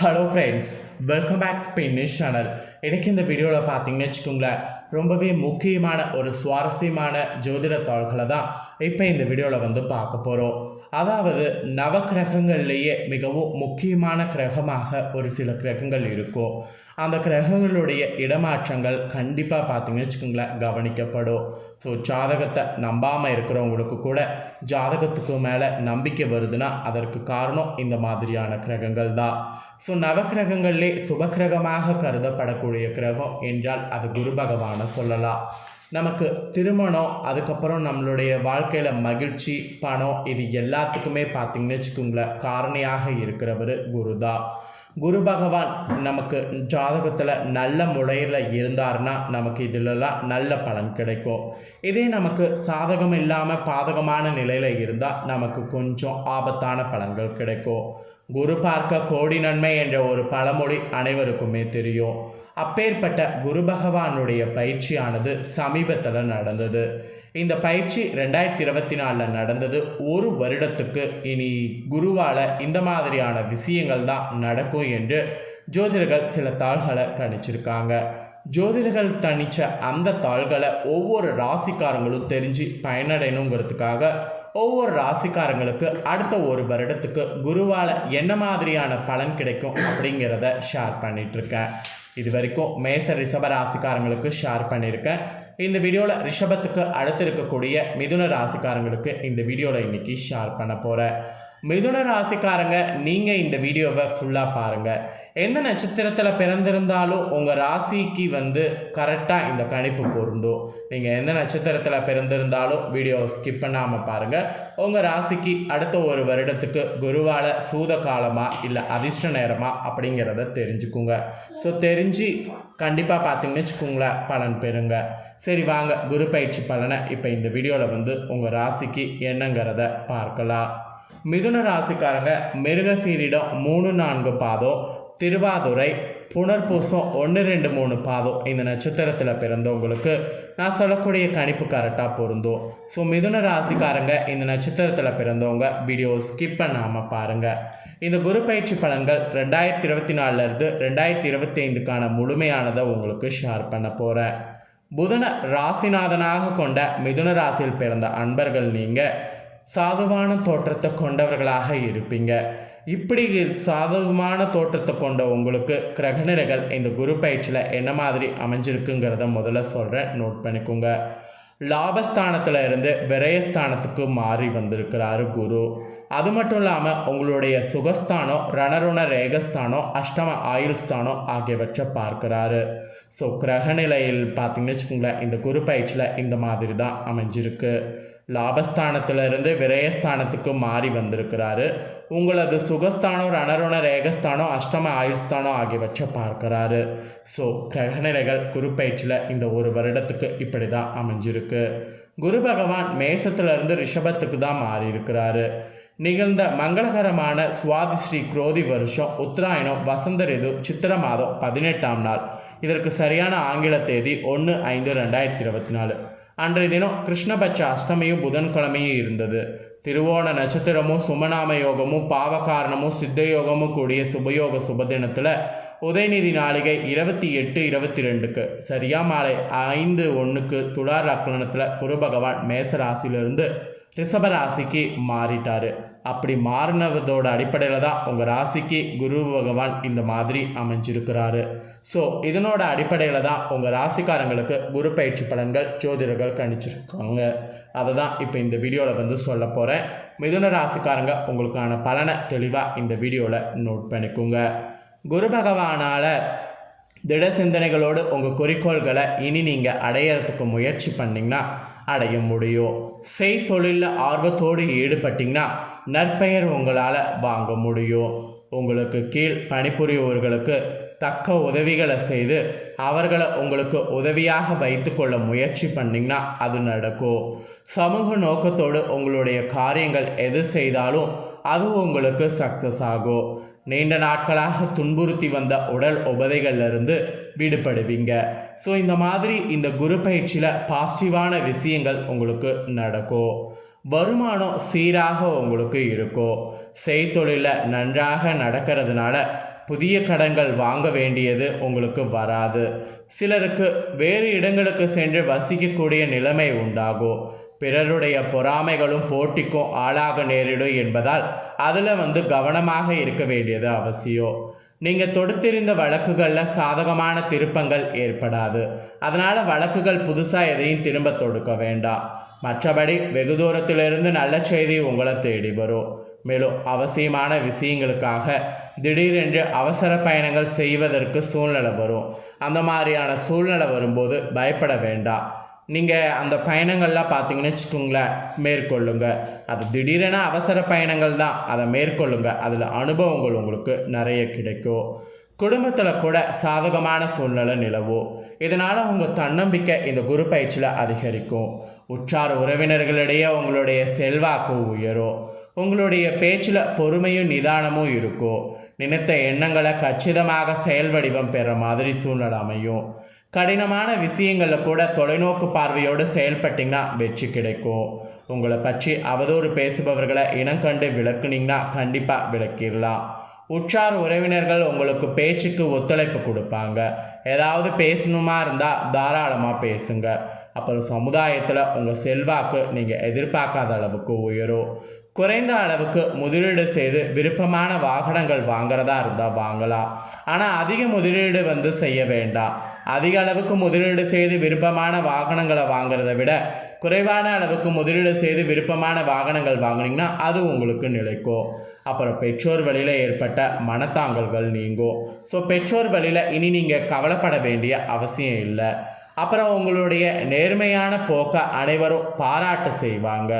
Hello friends welcome back Spanish channel எனக்கு இந்த வீடியோவில் பார்த்தீங்கன்னு வச்சுக்கோங்களேன் ரொம்பவே முக்கியமான ஒரு சுவாரஸ்யமான ஜோதிட தாள்களை தான் இப்போ இந்த வீடியோவில் வந்து பார்க்க போகிறோம் அதாவது நவக்கிரகங்கள்லேயே மிகவும் முக்கியமான கிரகமாக ஒரு சில கிரகங்கள் இருக்கும். அந்த கிரகங்களுடைய இடமாற்றங்கள் கண்டிப்பாக பார்த்தீங்கன்னு வச்சுக்கோங்களேன் கவனிக்கப்படும். ஸோ ஜாதகத்தை நம்பாமல் இருக்கிறவங்களுக்கு கூட ஜாதகத்துக்கு மேலே நம்பிக்கை வருதுன்னா அதற்கு காரணம் இந்த மாதிரியான கிரகங்கள் தான். ஸோ நவகிரகங்கள்லே சுபகிரகமாக கருதப்படக்கூடிய கிரகம் என்றால் அது குரு பகவானை சொல்லலாம். நமக்கு திருமணம் அதுக்கப்புறம் நம்மளுடைய வாழ்க்கையில் மகிழ்ச்சி பணம் இது எல்லாத்துக்குமே பார்த்திங்கன்னு வச்சுக்கோங்களேன் காரணியாக இருக்கிறவர் குரு தான். குரு பகவான் நமக்கு ஜாதகத்தில் நல்ல முறையில் இருந்தார்னா நமக்கு இதிலெல்லாம் நல்ல பலன் கிடைக்கும். இதே நமக்கு சாதகம் இல்லாமல் பாதகமான நிலையில் இருந்தால் நமக்கு கொஞ்சம் ஆபத்தான பலன்கள் கிடைக்கும். குரு பார்க்க கோடி நன்மை என்ற ஒரு பழமொழி அனைவருக்குமே தெரியும். அப்பேற்பட்ட குரு பகவானுடைய பயிற்சியானது சமீபத்தில் நடந்தது. இந்த பயிற்சி ரெண்டாயிரத்தி இருபத்தி நாலில் நடந்தது. ஒரு வருடத்துக்கு இனி குருவால் இந்த மாதிரியான விஷயங்கள் தான் நடக்கும் என்று ஜோதிடர்கள் சில தாள்களை கணிச்சிருக்காங்க. ஜோதிடர்கள் தணித்த அந்த தாள்களை ஒவ்வொரு ராசிக்காரங்களும் தெரிஞ்சு பயனடையணுங்கிறதுக்காக ஒவ்வொரு ராசிக்காரங்களுக்கு அடுத்த ஒரு வருடத்துக்கு குருவால் என்ன மாதிரியான பலன் கிடைக்கும் அப்படிங்கிறத ஷேர் பண்ணிகிட்ருக்கேன் இது வரைக்கும் மேச ரிஷப ராசிக்காரங்களுக்கு ஷேர் பண்ணியிருக்கேன். இந்த வீடியோவில் ரிஷபத்துக்கு அடுத்து இருக்கக்கூடிய மிதுன ராசிக்காரங்களுக்கு இந்த வீடியோவில் இன்றைக்கி ஷேர் பண்ண போகிறேன் மிதுன ராசிக்காரங்க நீங்கள் இந்த வீடியோவை ஃபுல்லாக பாருங்கள் எந்த நட்சத்திரத்தில் பிறந்திருந்தாலும் உங்கள் ராசிக்கு வந்து கரெக்டாக இந்த கணிப்பு பொருண்டும் நீங்கள் எந்த நட்சத்திரத்தில் பிறந்திருந்தாலும் வீடியோவை ஸ்கிப் பண்ணாமல் பாருங்கள் உங்கள் ராசிக்கு அடுத்த ஒரு வருடத்துக்கு குருவால் சூத காலமாக இல்லை அதிர்ஷ்ட நேரமா அப்படிங்கிறத தெரிஞ்சுக்குங்க. ஸோ தெரிஞ்சு கண்டிப்பாக பார்த்தீங்கன்னு வச்சுக்கோங்களேன் பலன் பெறுங்க. சரி வாங்க குரு பயிற்சி பலனை இப்போ இந்த வீடியோவில் வந்து உங்கள் ராசிக்கு என்னங்கிறத பார்க்கலாம். மிதுன ராசிக்காரங்க மிருகசீரிடம் மூணு நான்கு பாதம் திருவாதுரை புனர்பூசம் ஒன்று ரெண்டு மூணு பாதம் இந்த நட்சத்திரத்தில் பிறந்தவங்களுக்கு நான் சொல்லக்கூடிய கணிப்பு கரெக்டாக பொருந்தும். ஸோ மிதுன ராசிக்காரங்க இந்த நட்சத்திரத்தில் பிறந்தவங்க வீடியோ ஸ்கிப் பண்ணாமல் பாருங்கள் இந்த குரு பயிற்சி பலன்கள் ரெண்டாயிரத்தி இருபத்தி நாலுலேருந்து ரெண்டாயிரத்தி இருபத்தி ஐந்துக்கான முழுமையானதை உங்களுக்கு ஷேர் பண்ண போகிறேன் புதன ராசிநாதனாக கொண்ட மிதுன ராசியில் பிறந்த அன்பர்கள் நீங்கள் சாதுவான தோற்றத்தை கொண்டவர்களாக இருப்பீங்க. இப்படி சாதகமான தோற்றத்தை கொண்ட உங்களுக்கு கிரகநிலைகள் இந்த குரு பயிற்சியில் என்ன மாதிரி அமைஞ்சிருக்குங்கிறத முதல்ல சொல்கிறேன் நோட் பண்ணிக்கோங்க. லாபஸ்தானத்தில் இருந்து விரயஸ்தானத்துக்கு மாறி வந்திருக்கிறாரு குரு. அது மட்டும் இல்லாமல் உங்களுடைய சுகஸ்தானம் ரணருண ரேகஸ்தானம் அஷ்டம ஆயுள் ஸ்தானம் ஆகியவற்றை பார்க்குறாரு. ஸோ கிரகநிலையில் பார்த்தீங்கன்னு வச்சுக்கோங்களேன் இந்த குரு பயிற்சியில் இந்த மாதிரி தான் அமைஞ்சிருக்கு. லாபஸ்தானத்திலிருந்து விரயஸ்தானத்துக்கு மாறி வந்திருக்கிறாரு. உங்களது சுகஸ்தானம் ரணருண ரேகஸ்தானம் அஷ்டம ஆயுஸ்தானம் ஆகியவற்றை பார்க்குறாரு. ஸோ கிரகநிலைகள் குரு பயிற்சியில் இந்த ஒரு வருடத்துக்கு இப்படி தான் அமைஞ்சிருக்கு. குரு பகவான் மேஷத்திலிருந்து ரிஷபத்துக்கு தான் மாறி இருக்கிறாரு நிகழ்ந்த மங்களகரமான சுவாதி ஸ்ரீ குரோதி வருஷம் உத்தராயணம் வசந்த ரிது சித்திர மாதம் பதினெட்டாம் நாள். இதற்கு சரியான ஆங்கில தேதி ஒன்று ஐந்து ரெண்டாயிரத்தி இருபத்தி நாலு. அன்றைய தினம் கிருஷ்ணபட்ச அஷ்டமியும் புதன்கிழமையும் இருந்தது. திருவோண நட்சத்திரமும் சுமநாம யோகமும் பாவகாரணமும் சித்த யோகமும் கூடிய சுபயோக சுபதினத்தில் உதயநிதி நாளிகை இருபத்தி எட்டு இருபத்தி ரெண்டுக்கு. சரியா மாலை ஐந்து ஒன்றுக்கு துளார் லக்னத்தில் குரு பகவான் ரிஷபராசிக்கு ராசிக்கு மாறிட்டார். அப்படி மாறினதோட அடிப்படையில் தான் உங்கள் ராசிக்கு குரு பகவான் இந்த மாதிரி அமைஞ்சிருக்கிறாரு. ஸோ இதனோட அடிப்படையில் தான் உங்கள் ராசிக்காரங்களுக்கு குரு பயிற்சி பலன்கள் ஜோதிடர்கள் கணிச்சிருக்காங்க. அதை தான் இப்போ இந்த வீடியோவில் வந்து சொல்ல போகிறேன் மிதுன ராசிக்காரங்க உங்களுக்கான பலனை தெளிவாக இந்த வீடியோவில் நோட் பண்ணிக்கோங்க. குரு பகவானால் திட சிந்தனைகளோடு உங்கள் குறிக்கோள்களை இனி நீங்கள் அடையிறதுக்கு முயற்சி பண்ணிங்கன்னா அடைய முடியும். செய்தொழிலில் ஆர்வத்தோடு ஈடுபட்டிங்கன்னா நற்பெயர் உங்களால் வாங்க முடியும். உங்களுக்கு கீழ் பணிபுரியவர்களுக்கு தக்க உதவிகளை செய்து அவர்களை உங்களுக்கு உதவியாக வைத்துக்கொள்ள முயற்சி பண்ணிங்கன்னா அது நடக்கும். சமூக நோக்கத்தோடு உங்களுடைய காரியங்கள் எது செய்தாலும் அது உங்களுக்கு சக்ஸஸ் ஆகும். நீண்ட நாட்களாக துன்புறுத்தி வந்த உடல் உபதைகள்லேருந்து விடுபடுவீங்க. ஸோ இந்த மாதிரி இந்த குரு பயிற்சியில் பாசிட்டிவான விஷயங்கள் உங்களுக்கு நடக்கும். வருமானம் சீராக உங்களுக்கு இருக்கும். செய்தொழிலில் நன்றாக நடக்கிறதுனால புதிய கடன்கள் வாங்க வேண்டியது உங்களுக்கு வராது. சிலருக்கு வேறு இடங்களுக்கு சென்று வசிக்கக்கூடிய நிலைமை உண்டாகும் பிறருடைய பொறாமைகளும் போட்டிக்கும் ஆளாக நேரிடும் என்பதால் அதில் வந்து கவனமாக இருக்க வேண்டியது அவசியம் நீங்கள் தொடுத்திருந்த வழக்குகளில் சாதகமான திருப்பங்கள் ஏற்படாது. அதனால் வழக்குகள் புதுசாக எதையும் திரும்ப தொடுக்க வேண்டாம். மற்றபடி வெகு தூரத்திலிருந்து நல்ல செய்தி உங்களை தேடி வரும். மேலும் அவசியமான விஷயங்களுக்காக திடீரென்று அவசர பயணங்கள் செய்வதற்கு சூழ்நிலை வரும். அந்த மாதிரியான சூழ்நிலை வரும்போது பயப்பட வேண்டாம். நீங்கள் அந்த பயணங்கள்லாம் பார்த்தீங்கன்னு வச்சுக்கோங்களேன் மேற்கொள்ளுங்க. அது திடீரென அவசர பயணங்கள் தான். அதை மேற்கொள்ளுங்க. அதில் அனுபவங்கள் உங்களுக்கு நிறைய கிடைக்கும். குடும்பத்தில் கூட சாதகமான சூழ்நிலை நிலவும். இதனால் உங்கள் தன்னம்பிக்கை இந்த குரு பயிற்சியில் அதிகரிக்கும். உற்றார் உறவினர்களிடையே உங்களுடைய செல்வாக்கு உயரும். உங்களுடைய பேச்சில் பொறுமையும் நிதானமும் இருக்கும் நினைத்த எண்ணங்களை கச்சிதமாக செயல் வடிவம் பெற மாதிரி சூழ்நிலை அமையும். கடினமான விஷயங்களில் கூட தொலைநோக்கு பார்வையோடு செயல்பட்டிங்கன்னா வெற்றி கிடைக்கும். உங்களை பற்றி அவதூறு பேசுபவர்களை இனம் கண்டு விளக்குனீங்கன்னா கண்டிப்பாக விளக்கிடலாம் உற்றார் உறவினர்கள் உங்களுக்கு பேச்சுக்கு ஒத்துழைப்பு கொடுப்பாங்க. ஏதாவது பேசணுமா இருந்தால் தாராளமாக பேசுங்க. அப்புறம் சமுதாயத்தில் உங்கள் செல்வாக்கு நீங்கள் எதிர்பார்க்காத அளவுக்கு உயரும். குறைந்த அளவுக்கு முதலீடு செய்து விருப்பமான வாகனங்கள் வாங்குறதா இருந்தால் வாங்கலாம். ஆனால் அதிக முதலீடு வந்து செய்ய வேண்டாம். அதிக அளவுக்கு முதலீடு செய்து விருப்பமான வாகனங்களை வாங்குறதை விட குறைவான அளவுக்கு முதலீடு செய்து விருப்பமான வாகனங்கள் வாங்கினீங்கன்னா அது உங்களுக்கு நிலைக்கும் அப்புறம் பெற்றோர் வழியில் ஏற்பட்ட மனத்தாங்கல்கள் நீங்கும். ஸோ பெற்றோர் வழியில் இனி நீங்கள் கவலைப்பட வேண்டிய அவசியம் இல்லை. அப்புறம் உங்களுடைய நேர்மையான போக்கை அனைவரும் பாராட்டு செய்வாங்க.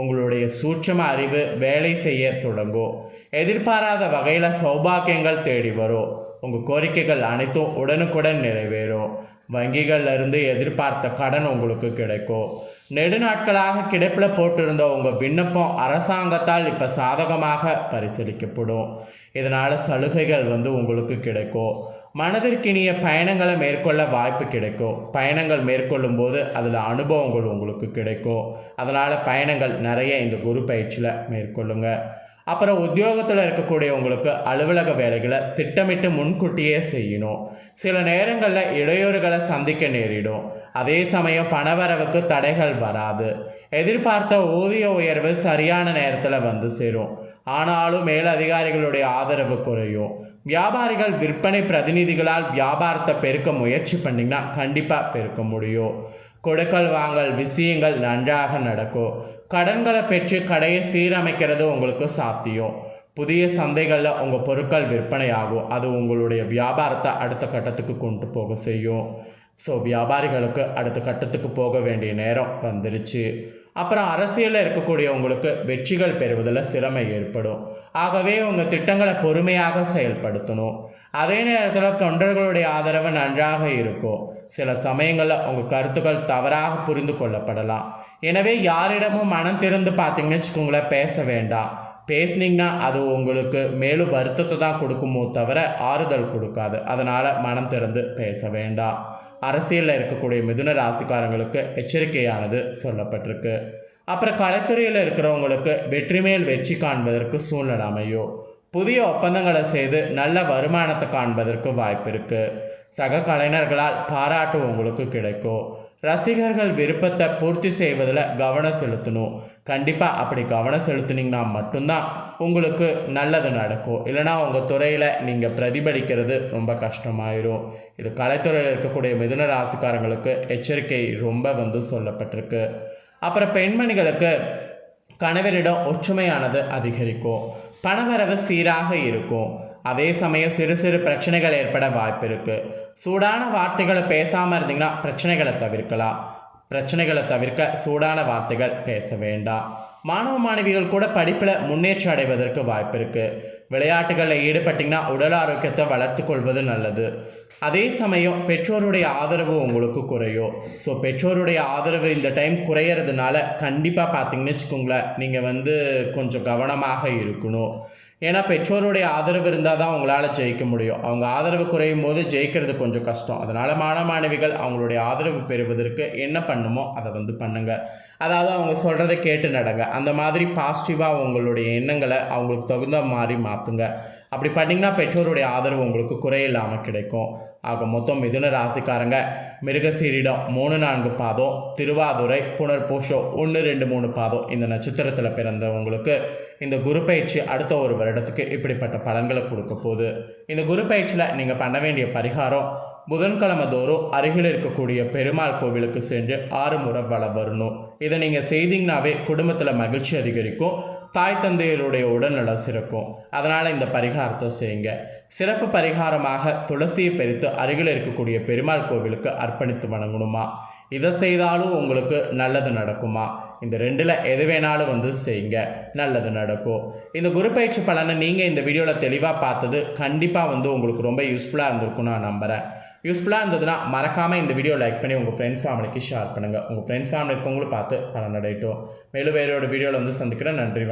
உங்களுடைய சூட்சம அறிவு வேலை செய்ய தொடங்கும் எதிர்பாராத வகையில் சௌபாக்கியங்கள் தேடி வரும் உங்கள் கோரிக்கைகள் அனைத்தும் உடனுக்குடன் நிறைவேறும் வங்கிகள்லருந்து எதிர்பார்த்த கடன் உங்களுக்கு கிடைக்கும் நெடுநாட்களாக கிடப்பில் போட்டிருந்த உங்கள் விண்ணப்பம் அரசாங்கத்தால் இப்போ சாதகமாக பரிசீலிக்கப்படும். இதனால் சலுகைகள் வந்து உங்களுக்கு கிடைக்கும் மனதிற்கினிய பயணங்களை மேற்கொள்ள வாய்ப்பு கிடைக்கும். பயணங்கள் மேற்கொள்ளும் போது அதில் அனுபவங்கள் உங்களுக்கு கிடைக்கும். அதனால் பயணங்கள் நிறைய இந்த குரு பயிற்சியில் மேற்கொள்ளுங்க. அப்புறம் உத்தியோகத்தில் இருக்கக்கூடியவங்களுக்கு அலுவலக வேலைகளை திட்டமிட்டு முன்கூட்டியே செய்யணும். சில நேரங்களில் இடையூறுகளை சந்திக்க நேரிடும். அதே சமயம் பணவரவுக்கு தடைகள் வராது. எதிர்பார்த்த ஊதிய உயர்வு சரியான நேரத்தில் வந்து சேரும். ஆனாலும் மேலதிகாரிகளுடைய ஆதரவு குறையும். வியாபாரிகள் விற்பனை பிரதிநிதிகளால் வியாபாரத்தை பெருக்க முயற்சி பண்ணிங்கன்னா கண்டிப்பாக பெருக்க முடியும். கொடுக்கல் வாங்கல் விஷயங்கள் நன்றாக நடக்கும். கடன்களை பெற்று கடையை சீரமைக்கிறது உங்களுக்கு சாத்தியம். புதிய சந்தைகளில் உங்கள் பொருட்கள் விற்பனை ஆகும் அது உங்களுடைய வியாபாரத்தை அடுத்த கட்டத்துக்கு கொண்டு போக செய்யும். ஸோ வியாபாரிகளுக்கு அடுத்த கட்டத்துக்கு போக வேண்டிய நேரம் வந்துருச்சு. அப்புறம் அரசியலில் இருக்கக்கூடியவங்களுக்கு வெற்றிகள் பெறுவதில் சிரமை ஏற்படும். ஆகவே உங்கள் திட்டங்களை பொறுமையாக செயல்படுத்தணும். அதே நேரத்தில் தொண்டர்களுடைய ஆதரவு நன்றாக இருக்கும். சில சமயங்களில் உங்கள் கருத்துக்கள் தவறாக புரிந்து கொள்ளப்படலாம். எனவே யாரிடமும் மனம் திறந்து பார்த்தீங்கன்னு வச்சுக்கோங்களேன் பேச வேண்டாம். பேசுனீங்கன்னா அது உங்களுக்கு மேலும் வருத்தத்தை தான் கொடுக்குமோ தவிர ஆறுதல் கொடுக்காது. அதனால் மனம் திறந்து பேச வேண்டாம். அரசியலில் இருக்கக்கூடிய மிதுன ராசிக்காரங்களுக்கு எச்சரிக்கையானது சொல்லப்பட்டிருக்கு. அப்புறம் கலைத்துறையில் இருக்கிறவங்களுக்கு வெற்றி மேல் வெற்றி காண்பதற்கு சூழ்நிலை அமையும். புதிய ஒப்பந்தங்களை செய்து நல்ல வருமானத்தை காண்பதற்கு வாய்ப்பு இருக்குது சக கலைஞர்களால் பாராட்டு உங்களுக்கு கிடைக்கும். ரசிகர்கள் விருப்பத்தை பூர்த்தி செய்வதில் கவனம் செலுத்தணும். கண்டிப்பாக அப்படி கவனம் செலுத்துனீங்கன்னா மட்டும்தான் உங்களுக்கு நல்லது நடக்கும். இல்லைனா உங்கள் துறையில் நீங்கள் பிரதிபலிக்கிறது ரொம்ப கஷ்டமாயிரும். இது கலைத்துறையில் இருக்கக்கூடிய மிதுன ராசிக்காரங்களுக்கு எச்சரிக்கை ரொம்ப வந்து சொல்லப்பட்டிருக்கு. அப்புறம் பெண்மணிகளுக்கு கணவரிடம் ஒற்றுமையானது அதிகரிக்கும். பணவரவு சீராக இருக்கும். அதே சமயம் சிறு சிறு பிரச்சனைகள் ஏற்பட வாய்ப்பு இருக்குது சூடான வார்த்தைகளை பேசாமல் இருந்தீங்கன்னா பிரச்சனைகளை தவிர்க்கலாம். பிரச்சனைகளை தவிர்க்க சூடான வார்த்தைகள் பேச வேண்டாம். மாணவ மாணவிகள் கூட படிப்பில் முன்னேற்றம் அடைவதற்கு வாய்ப்பு இருக்குது விளையாட்டுகளில் ஈடுபட்டிங்கன்னா உடல் ஆரோக்கியத்தை வளர்த்து கொள்வது நல்லது. அதே சமயம் பெற்றோருடைய ஆதரவு உங்களுக்கு குறையும். ஸோ பெற்றோருடைய ஆதரவு இந்த டைம் குறையிறதுனால கண்டிப்பாக பார்த்தீங்கன்னு வச்சுக்கோங்களேன் நீங்கள் வந்து கொஞ்சம் கவனமாக இருக்கணும். ஏன்னா பெற்றோருடைய ஆதரவு இருந்தால் தான் அவங்களால ஜெயிக்க முடியும். அவங்க ஆதரவு குறையும் போது ஜெயிக்கிறது கொஞ்சம் கஷ்டம். அதனால் மாண மாணவிகள் அவங்களுடைய ஆதரவு பெறுவதற்கு என்ன பண்ணுமோ அதை வந்து பண்ணுங்க. அதாவது அவங்க சொல்கிறத கேட்டு நடங்க. அந்த மாதிரி பாசிட்டிவாக அவங்களுடைய எண்ணங்களை அவங்களுக்கு தகுந்த மாதிரி மாற்றுங்க அப்படி பண்ணிங்கன்னா பெற்றோருடைய ஆதரவு உங்களுக்கு குறையில்லாமல் கிடைக்கும். ஆக மொத்தம் மிதுன ராசிக்காரங்க மிருகசீரிடம் மூணு நான்கு பாதம் திருவாதுரை புனர்பூஷம் ஒன்று ரெண்டு மூணு பாதம் இந்த நட்சத்திரத்தில் பிறந்தவங்களுக்கு இந்த குரு பயிற்சி அடுத்த ஒரு வருடத்துக்கு இப்படிப்பட்ட பலன்களை கொடுக்க போகுது. இந்த குரு பயிற்சியில் நீங்கள் பண்ண வேண்டிய பரிகாரம் புதன்கிழமை தோறும் அருகில் இருக்கக்கூடிய பெருமாள் கோவிலுக்கு சென்று ஆறு முறை வள வரணும். இதை நீங்கள் செய்தீங்கன்னாவே குடும்பத்தில் மகிழ்ச்சி அதிகரிக்கும். தாய் தந்தையருடைய உடல்நல சிறக்கும். அதனால் இந்த பரிகாரத்தை செய்யுங்க. சிறப்பு பரிகாரமாக துளசியை பறித்து அருகில் இருக்கக்கூடிய பெருமாள் கோவிலுக்கு அர்ப்பணித்து வணங்கணுமா? இதை செய்தாலும் உங்களுக்கு நல்லது நடக்குமா? இந்த ரெண்டில் எது வேணாலும் வந்து செய்யுங்க. நல்லது நடக்கும். இந்த குரு பயிற்சி பலனை நீங்கள் இந்த வீடியோவில் தெளிவாக பார்த்தது கண்டிப்பாக வந்து உங்களுக்கு ரொம்ப யூஸ்ஃபுல்லாக இருந்திருக்கும் நான் நம்புகிறேன் யூஸ்ஃபுல்லாக இருந்ததுன்னா மறக்காமல் இந்த வீடியோ லைக் பண்ணி உங்கள் ஃப்ரெண்ட்ஸ் ஃபேமிலிக்கு ஷேர் பண்ணுங்கள் உங்கள் ஃப்ரெண்ட்ஸ் ஃபேமிலி இருக்கவங்களும் பார்த்து பலன் மேலும் வேறோட வீடியோவில் வந்து சந்திக்கிறேன். நன்றி வணக்கம்.